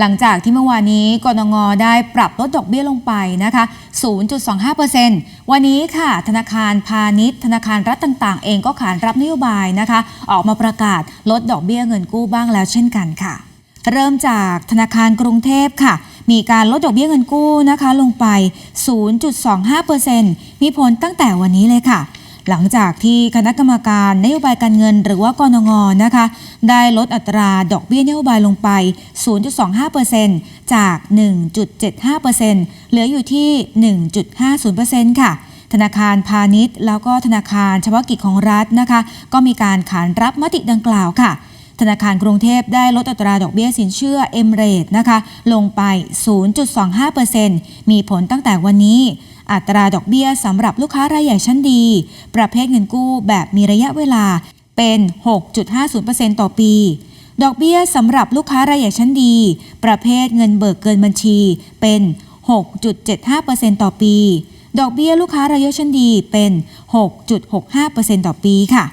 หลังจากที่เมื่อวานนี้กนงได้ปรับลดดอกเบี้ยลงไปนะคะ 0.25%วันนี้ค่ะ ธนาคารพาณิชย์ ธนาคารรัฐต่างๆ เองก็ขานรับนโยบายนะคะ ออกมาประกาศลดดอกเบี้ยเงินกู้บ้างแล้วเช่นกันค่ะ เริ่มจากธนาคารกรุงเทพค่ะ มีการลดดอกเบี้ยเงินกู้นะคะลงไป 0.25%มีผลตั้งแต่วันนี้เลยค่ะ หลังจากที่คณะกรรมการนโยบายการเงินหรือว่ากนงนะคะ ได้ลดอัตราดอกเบี้ยนโยบายลงไป 0.25%จาก 1.75%เหลืออยู่ที่ 1.50%ค่ะธนาคารพาณิชย์ แล้วก็ธนาคารเฉพาะกิจของรัฐนะคะ ก็มีการขานรับมติดังกล่าวค่ะ ธนาคารกรุงเทพได้ลดอัตราดอกเบี้ยสินเชื่อเอ็มเรดนะคะ ลงไป 0.25%มีผลตั้งแต่วันนี้ อัตราดอกเบี้ยสำหรับลูกค้ารายใหญ่ชั้นดี ประเภทเงินกู้แบบมีระยะเวลาเป็น 6.50%ต่อปี ดอกเบี้ยสำหรับลูกค้ารายใหญ่ชั้นดี ประเภทเงินเบิกเกินบัญชีเป็น 6.75%ต่อปี ดอกเบี้ยลูกค้ารายย่อยชั้นดีเป็น 6.65%ต่อปีค่ะ